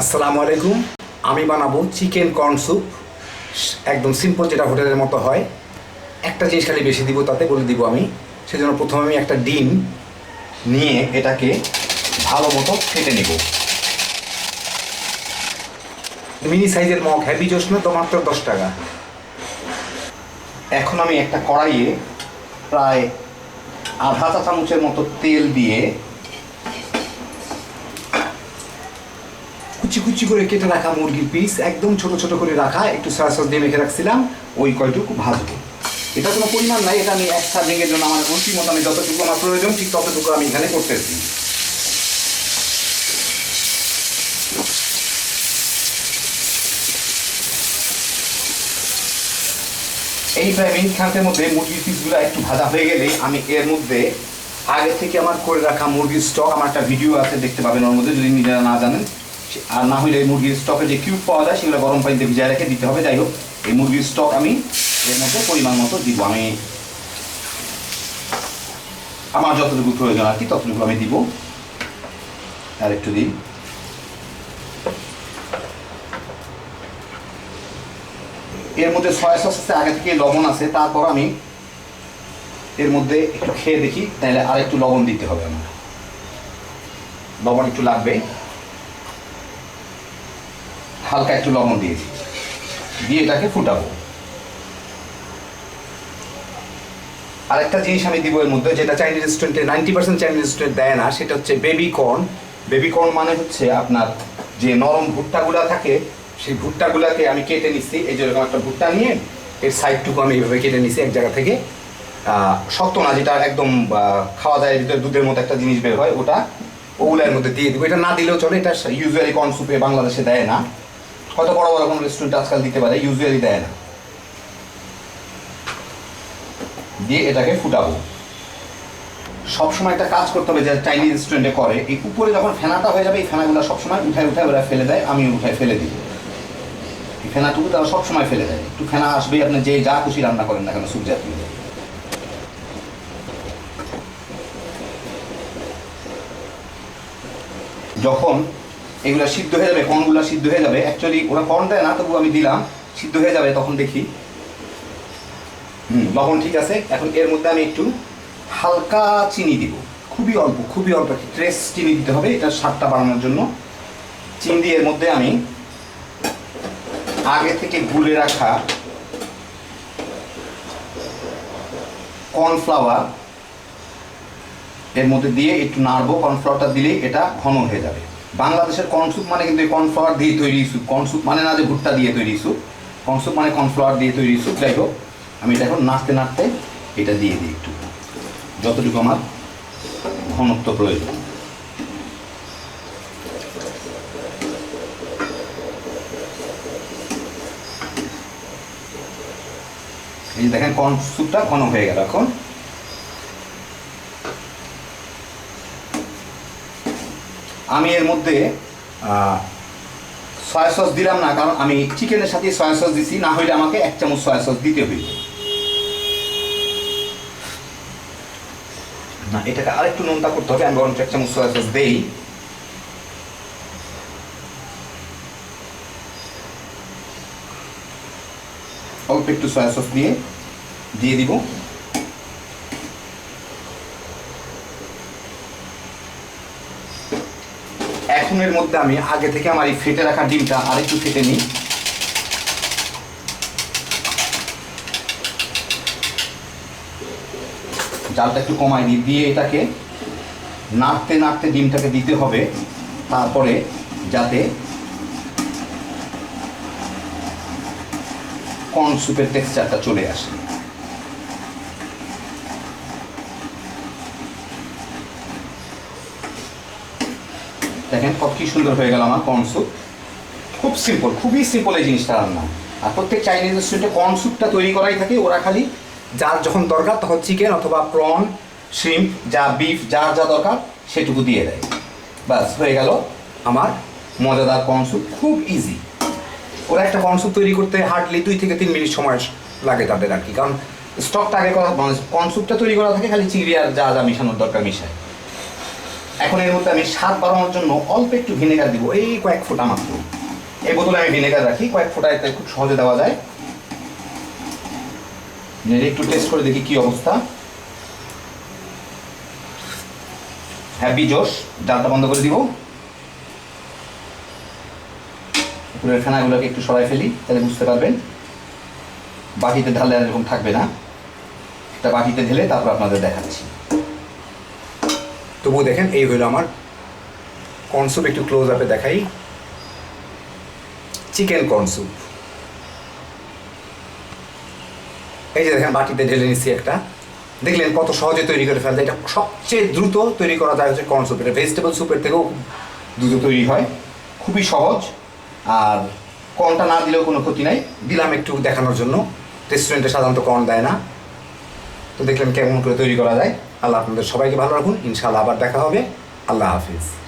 আসসালামু আলাইকুম। আমি বানাবো চিকেন কর্ন স্যুপ। একদম সিম্পল যেটা হোটেলের মতো হয়। একটা জিনিস খালি বেশি দিব, তাতে বলে দিব আমি। সেজন্য প্রথমে আমি একটা ডিম নিয়ে এটাকে ভালো মতো ফেটে নেব। মিনি সাইজের মগ হ্যাভি জোসনা তো মাত্র দশ টাকা। এখন আমি একটা কড়াইয়ে প্রায় আধা চা চামচের মতো তেল দিয়ে কুচি কুচি করে কেটে রাখা মুরগির পিস একদম ছোট ছোট করে রাখা, একটু সয়া সস দিয়ে মেখে রাখছিলাম, ওই কয়টুকু ভাজবো এটা কোনো পরিমাণ নাই, এটা আমি এক সার্ভিংয়ের জন্য আমার রুচি মতো আমি যতটুকু আমার প্রয়োজন, ঠিক ততটুকু আমি এখানে করতেছি। এই প্রায় মিনিট খানেকের মধ্যে মুরগির পিসগুলো একটু ভাজা হয়ে গেলে আমি এর মধ্যে আগে থেকে আমার করে রাখা মুরগির স্টক আমার একটা ভিডিও আছে, দেখতে পাবেন ওর মধ্যে, যদি নিজেরা না জানেন। আর না হলে এই মুরগির স্টকে যে কিউব পাওয়া যায়, সেগুলো গরম পানিতে ভিজায় রেখে দিতে হবে। যাই হোক, এই মুরগির স্টক আমি এর মধ্যে পরিমাণ মতো দিব। আমি আমার যতটুকু প্রয়োজন আর কি, ততটুকু আমি দিব। আর একটু দিই। এর মধ্যে সয়া সস আছে, আগে থেকে লবণ আছে। তারপর আমি এর মধ্যে একটু খেয়ে দেখি তাহলে আর একটু লবণ দিতে হবে আমার। লবণ একটু লাগবে হালকা একটু লবণ দিয়েছি দিয়ে এটাকে ফুটাবো। আরেকটা জিনিস আমি দিব এর মধ্যে, যেটা চাইনিজ রেস্টুরেন্টে নাইনটি পার্সেন্ট চাইনিজ রেস্টুরেন্ট দেয় না, সেটা হচ্ছে বেবি কর্ন বেবি কর্ন মানে হচ্ছে আপনার যে নরম ভুট্টাগুলো থাকে, সেই ভুট্টাগুলোকে আমি কেটে নিচ্ছি। এই যেরকম একটা ভুট্টা নিয়ে, এর সাইডটুকু আমি এইভাবে কেটে নিচ্ছি এক জায়গা থেকে। শক্ত না, যেটা একদম খাওয়া যায় ভিতরে দুধের মতো একটা জিনিস বের হয়, ওটা ওগুলোর মধ্যে দিয়ে দিব। এটা না দিলেও চলে, এটা ইউজুয়ালি কর্ন সুপে বাংলাদেশে দেয় না। হয়তো বড় বড় কোনো রেস্টুরেন্ট আজকাল দিতে পারে ইউজুয়ালি দেয় না। দিয়ে এটাকে ফুটাবো। সবসময় একটা কাজ করতে হবে যে চাইনিজ রেস্টুরেন্টে করে, এই উপরে যখন ফেনাটা হয়ে যাবে, এই ফেনাগুলো সবসময় উঠায় উঠায় ওরা ফেলে দেয় আমি উঠায় ফেলে দিই। এই ফেনাটুকু তারা সবসময় ফেলে দেয়। একটু ফেনা আসবেই আপনি যে যা খুশি রান্না করেন না কেন সুপ জাতীয়। যখন এগুলো সিদ্ধ হয়ে যাবে কর্নগুলো সিদ্ধ হয়ে যাবে। অ্যাকচুয়ালি ওরা কর্ন দেয় না তবু আমি দিলাম। সিদ্ধ হয়ে যাবে তখন দেখি। হুম, লবণ ঠিক আছে। এখন এর মধ্যে আমি একটু হালকা চিনি দিব। খুবই অল্প খুবই অল্প ট্রেস চিনি দিতে হবে, এটা স্বাদটা বাড়ানোর জন্য। চিনি দিয়ে এর মধ্যে আমি আগে থেকে গুলে রাখা কর্নফ্লাওয়ার এর মধ্যে দিয়ে একটু নাড়বো। কর্নফ্লাওয়ারটা দিলেই এটা ঘন হয়ে যাবে। বাংলাদেশের কর্ন স্যুপ মানে কিন্তু কর্নফ্লাওয়ার দিয়ে তৈরি স্যুপ কর্ন স্যুপ মানে না যে ভুট্টা দিয়ে তৈরি স্যুপ কর্ন স্যুপ মানে কর্নফ্লাওয়ার দিয়ে তৈরি স্যুপ যাই হোক, আমি এটা এখন নাড়তে নাড়তে এটা দিয়ে দিই একটু। যতটুকু আমার ঘনত্ব প্রয়োজন। এই দেখেন কর্ন স্যুপটা ঘন হয়ে গেল এখন। আমি এর মধ্যে সয়া সস দিলাম না, কারণ আমি চিকেনের সাথে সয়া সস দিছি, না হইলে আমাকে এক চামচ সয়া সস দিতে হইল। না, এটাকে আরেকটু নোনতা করতে হবে, আমি বরঞ্চ এক চামচ সয়া সস দেই। অল্প একটু সয়া সস দিয়ে দিয়ে দিব। এখন এর মধ্যে আমি আগে থেকে আমার এই ফেটে রাখা ডিমটা আরেকটু ফেটে নিই। জালটা একটু কমাই দিই দিয়ে এটাকে নাড়তে নাড়তে ডিমটাকে দিতে হবে। তারপরে যাতে কর্ন স্যুপের টেক্সচারটা চলে আসে। দেখেন কত কি সুন্দর হয়ে গেল আমার কর্ন স্যুপ খুব সিম্পল খুবই সিম্পল এই জিনিসটা রান্না। আর প্রত্যেক চাইনিজ রেস্টুরেন্টে কর্ন স্যুপটা তৈরি করাই থাকে। ওরা খালি যার যখন দরকার, তখন চিকেন অথবা প্রন শ্রিম্প যা বিফ যার যা দরকার, সেটুকু দিয়ে দেয়। ব্যাস, হয়ে গেল আমার মজাদার কর্ন স্যুপ খুব ইজি ওরা একটা কর্ন স্যুপ তৈরি করতে হার্ডলি দুই থেকে তিন মিনিট সময় লাগে তাদের আর কি। কারণ স্টকটা আগে করা কর্ন স্যুপটা তৈরি করা থাকে, খালি চিংড়ি আর যা যা মেশানোর দরকার মিশায়। এখন এর মধ্যে আমি স্বাদ বাড়ানোর জন্য অল্প একটু ভিনেগার দিব। এই কয়েক ফোঁটা মাত্র। এই বোতলে আমি ভিনেগার রাখি, কয়েক ফোঁটা এতে খুব সহজে দেওয়া যায়। একটু টেস্ট করে দেখি কি অবস্থা। হ্যাপি জোশ জালটা বন্ধ করে দিব। উপরের ফেনাগুলোকে একটু সরাই ফেলি, তাহলে বুঝতে পারবেন। বাটিতে ঢালে আর এরকম থাকবে না। এটা বাটিতে ঢেলে তারপর আপনাদের দেখাচ্ছি। তবুও দেখেন, এই হলো আমার কর্নস্যুপ একটু ক্লোজ আপে দেখাই। চিকেন কর্নস্যুপ এই যে দেখেন, বাটিতে ঢেলে নিচ্ছি একটা। দেখলেন কত সহজে তৈরি করে ফেলতে এটা সবচেয়ে দ্রুত তৈরি করা যায় হচ্ছে কর্ন এটা ভেজিটেবল স্যুপের থেকেও দ্রুত তৈরি হয়। খুবই সহজ। আর কর্নটা না দিলেও কোনো ক্ষতি নাই। দিলাম একটু দেখানোর জন্য। রেস্টুরেন্টে সাধারণত কর্ন দেয় না। তো দেখলেন কেমন করে তৈরি করা যায়। আল্লাহ আপনাদের সবাইকে ভালো রাখুন। ইনশাআল্লাহ আবার দেখা হবে। আল্লাহ হাফিজ।